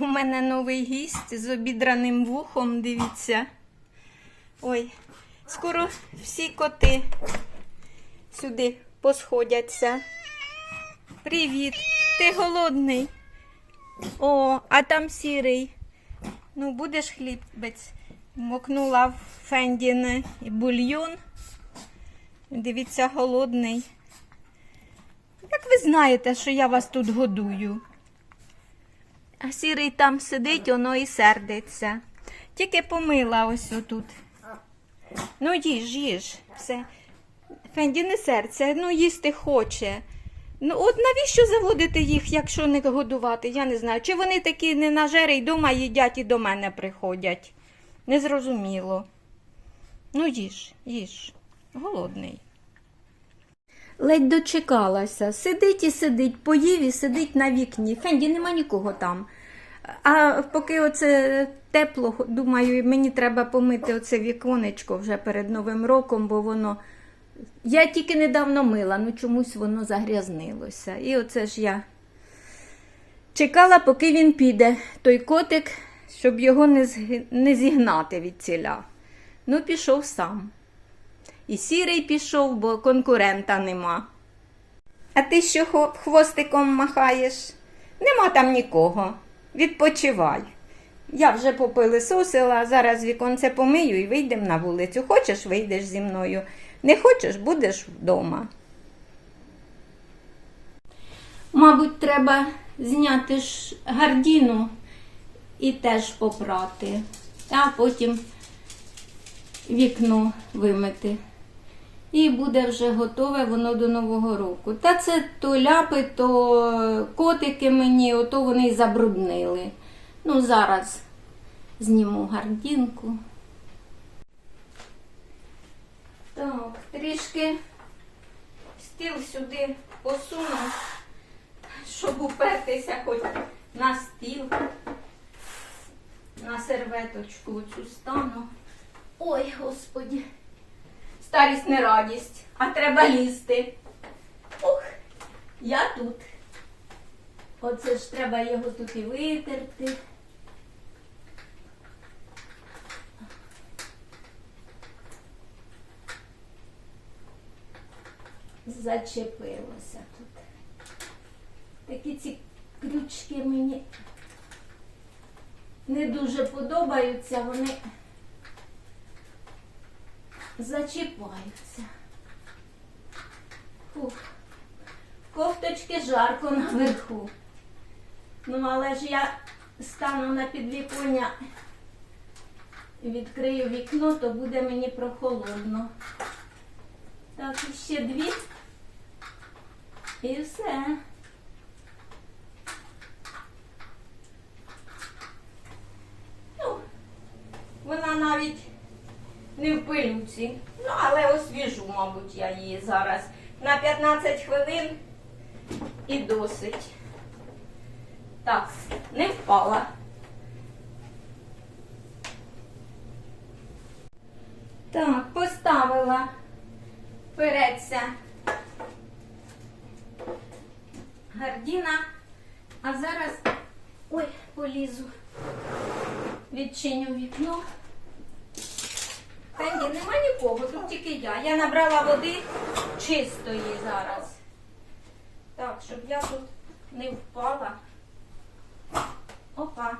У мене новий гість з обідраним вухом, дивіться. Ой, скоро всі коти сюди посходяться. Привіт, ти голодний? О, а там сірий. Ну, будеш хлібець? Мокнула в фендіне бульйон. Дивіться, голодний. Як ви знаєте, що я вас тут годую? Сірий там сидить, воно і сердиться. Тільки помила ось отут. Ну, їж, їж. Все. Фенді не серце, ну їсти хоче. Ну, от навіщо заводити їх, якщо не годувати? Я не знаю. Чи вони такі не нажери й дома їдять і до мене приходять? Незрозуміло. Ну, їж, їж. Голодний. Ледь дочекалася. Сидить і сидить, поїв і сидить на вікні. Фенді нема нікого там. А поки оце тепло, думаю, мені треба помити оце віконечко вже перед Новим роком, бо воно. Я тільки недавно мила, ну чомусь воно загрязнилося. І оце ж я чекала, поки він піде, той котик, щоб його не, не зігнати від ціля. Ну, пішов сам. І сірий пішов, бо конкурента нема. А ти що хвостиком махаєш? Нема там нікого. Відпочивай. Я вже попилисосила, зараз віконце помию і вийдемо на вулицю. Хочеш, вийдеш зі мною. Не хочеш, будеш вдома. Мабуть, треба зняти ж гардіну і теж попрати, а потім вікно вимити. І буде вже готове воно до Нового року. Та це то ляпи, то котики мені, ото вони й забруднили. Ну, зараз зніму гардінку. Так, трішки стіл сюди посуну, щоб упертися хоч на стіл, на серветочку цю стану. Ой, господі. Старість не радість, а треба лізти. Ух, я тут. Оце ж треба його тут і витерти. Зачепилося тут. Такі ці крючки мені не дуже подобаються, вони зачіпаються. Фух. Кофточки жарко наверху. Ну, але ж я стану на підвіконня і відкрию вікно, то буде мені прохолодно. Так, ще дві. І все. Ну, вона навіть не в пилюці. Ну, але освіжу, мабуть, я її зараз на 15 хвилин і досить. Так, не впала. Так, поставила. Переться гардіна. А зараз ой, полізу. Відчиню вікно. Та ні, нема нікого, тут тільки я. Я набрала води чистої зараз. Так, щоб я тут не впала. Опа.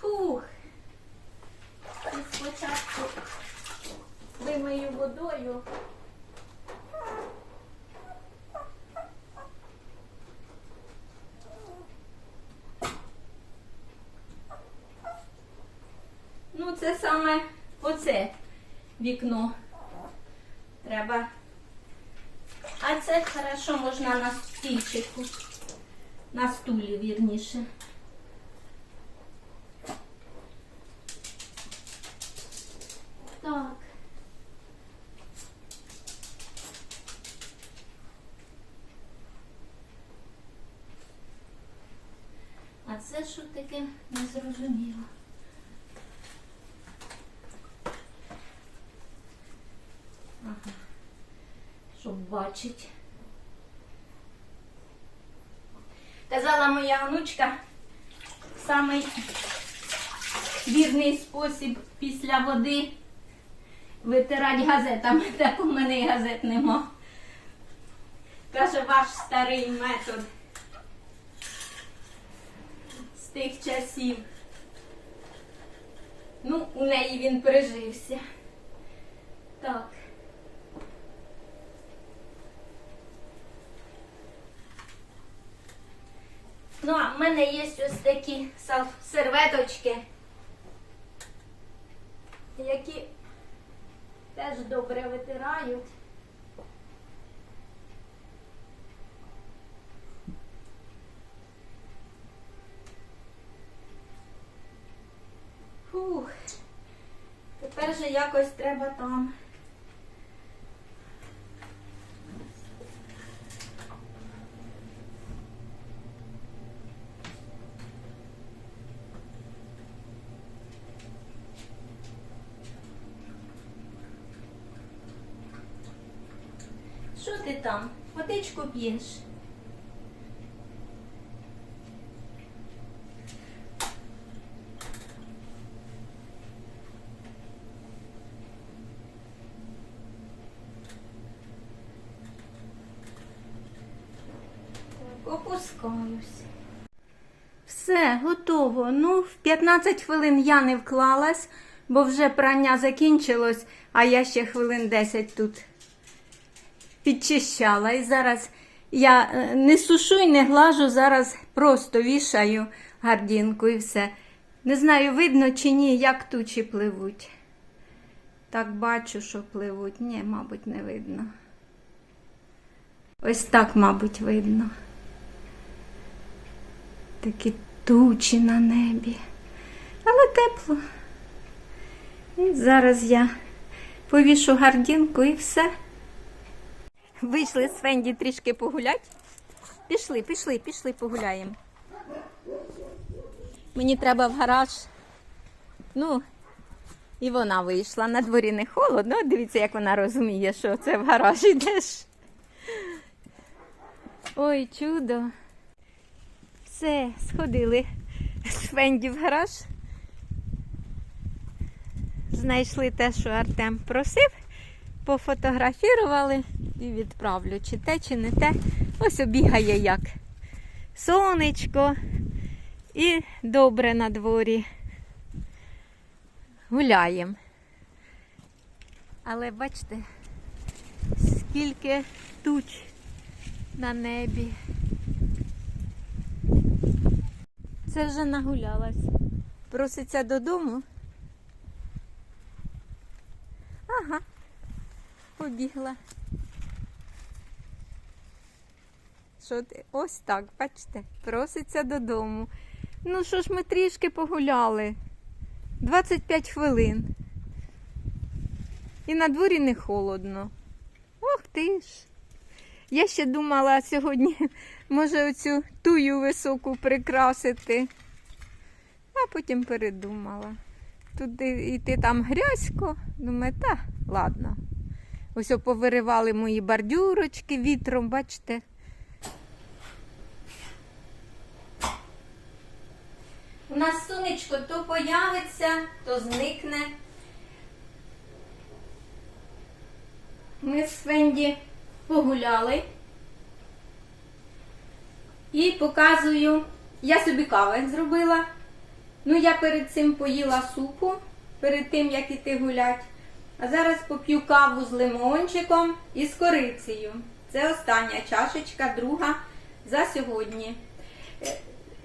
Фух. І спочатку вимию водою. Ну, це саме оце вікно. Треба. А це хорошо можна на стільчику. На стулі, вірніше. Так. А це що таке незрозуміло. Ага. Щоб бачить. Казала моя онучка, самий вірний спосіб після води витирати газетами, так у мене і газет нема. Каже ваш старий метод з тих часів. Ну, у неї він прижився. Так. Ну, а в мене є ось такі серветочки, які теж добре витирають. Фух. Тепер же якось треба там. Що ти там? Водичку п'єш? Опускаюсь. Все, готово. Ну, в 15 хвилин я не вклалась, бо вже прання закінчилось, а я ще хвилин 10 тут підчищала. І зараз я е, не сушу і не глажу, зараз просто вішаю гардінку і все. Не знаю, видно чи ні, як тучі пливуть. Так бачу, що пливуть. Ні, мабуть, не видно. Ось так, мабуть, видно. Такі тучі на небі. Але тепло. І зараз я повішу гардінку і все. Вийшли з Фенді трішки погулять. Пішли, пішли, пішли погуляємо. Мені треба в гараж. Ну, і вона вийшла. На дворі не холодно. Дивіться, як вона розуміє, що це в гараж йдеш. Ой, чудо. Все, сходили з Фенді в гараж. Знайшли те, що Артем просив, пофотографірували і відправлю. Чи те, чи не те. Ось обігає як. Сонечко і добре на дворі. Гуляємо. Але бачите, скільки туч на небі. Це вже нагулялась. Проситься додому. Побігла. Що? Ось так, бачите, проситься додому. Ну що ж, ми трішки погуляли. 25 хвилин. І на дворі не холодно. Ох ти ж. Я ще думала сьогодні, може, оцю тую високу прикрасити. А потім передумала. Туди йти там грязько. Думаю, та ладно. Ось повиривали мої бордюрочки вітром, бачите. У нас сонечко то появиться, то зникне. Ми з Фенді погуляли. І показую, я собі кави зробила. Ну, я перед цим поїла супу, перед тим, як іти гулять. А зараз поп'ю каву з лимончиком і з корицею. Це остання чашечка, друга за сьогодні. Е,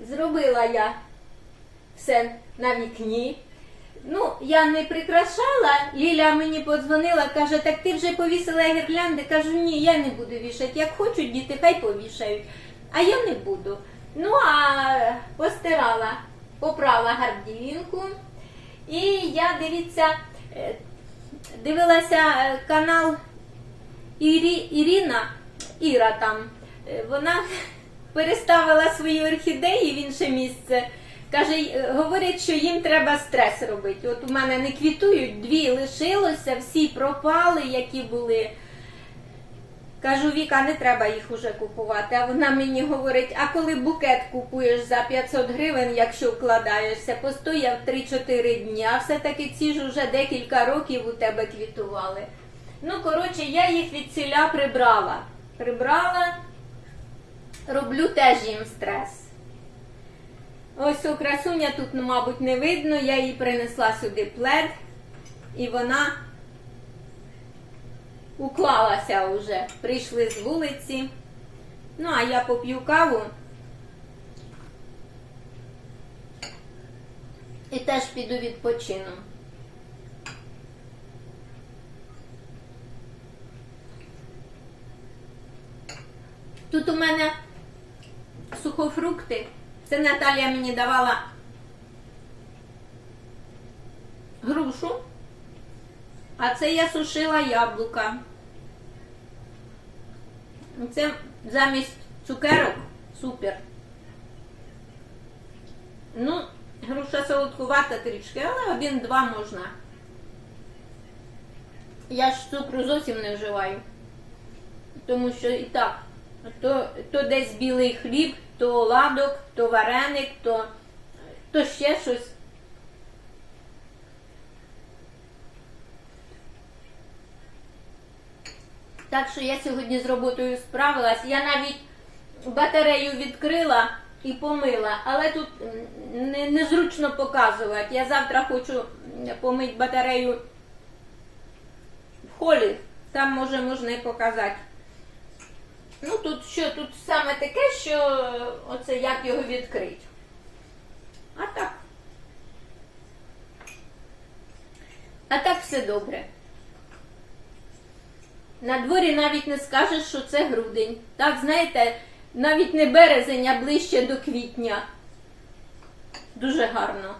Зробила я все на вікні. Ну, я не прикрашала. Ліля мені подзвонила, каже, так ти вже повісила гірлянди. Кажу, ні, я не буду вішати. Як хочуть діти, хай повішають. А я не буду. Ну, а постирала, попрала гардінку. І я, дивіться, е, дивилася е, канал Ірі, Ірина, Іра там. Е, Вона переставила свої орхідеї в інше місце. Каже, й- говорять, що їм треба стрес робити. От у мене не квітують, дві лишилося, всі пропали, які були. Кажу, Віка, не треба їх уже купувати. А вона мені говорить, а коли букет купуєш за 500 гривень, якщо вкладаєшся, постояв 3-4 дні, а все-таки ці ж уже декілька років у тебе квітували. Ну, коротше, я їх від ціля прибрала. Прибрала, роблю теж їм стрес. Ось у красуня тут, мабуть, не видно. Я їй принесла сюди плед, і вона уклалася вже. Прийшли з вулиці. Ну, а я поп'ю каву. І теж піду відпочину. Тут у мене сухофрукти. Це Наталія мені давала грушу, а це я сушила яблука. Це замість цукерок супер. Ну, груша солодкувата трішки, але один-два можна. Я ж цукру зовсім не вживаю. Тому що і так, то, то десь білий хліб, то оладок, то вареник, то, то ще щось. Так що я сьогодні з роботою справилась. Я навіть батарею відкрила і помила, але тут м, не, незручно показувати. Я завтра хочу помити батарею в холі, там може можна і показати. Ну тут що, тут саме таке, що оце як його відкрити. А так. А так все добре. На дворі навіть не скажеш, що це грудень. Так, знаєте, навіть не березень, а ближче до квітня. Дуже гарно.